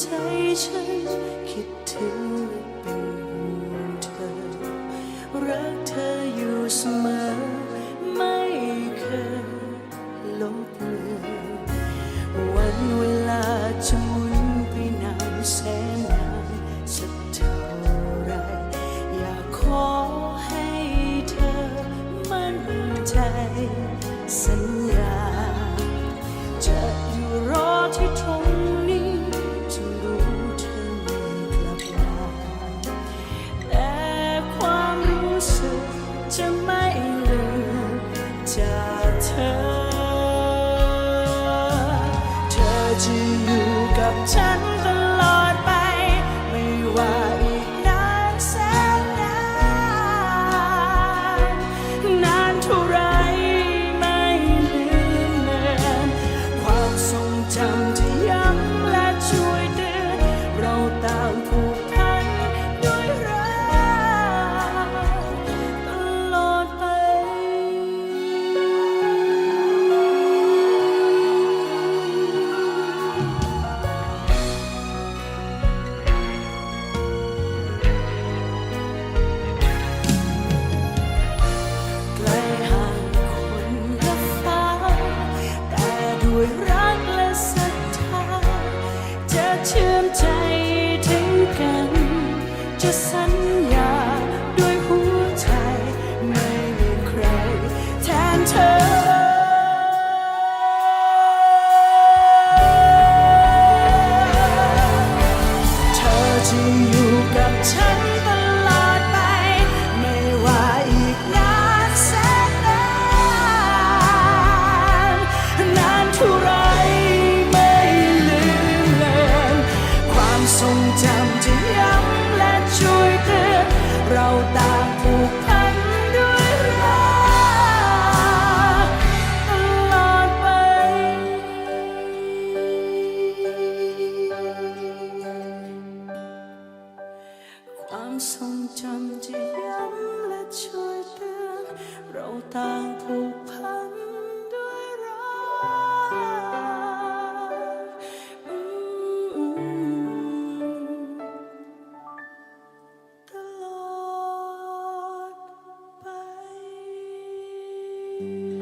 ใจฉันคิดถึงเป็นห่วงเธอ รักเธออยู่เสมอ ไม่เคยลบเลือนวันเวลาจะหมุนไปนานแสนนานสักเท่าไร อยากขอให้เธอมั่นใจ ที่อยู่กับฉัน tempted. ทรงจำจะย้ำและช่วยเตือนเราต่างผูกพันด้วยรักตลอดไป ความทรงจำจะย้ำและช่วยเตือนเราต่างผูกพัน Mm-hmm.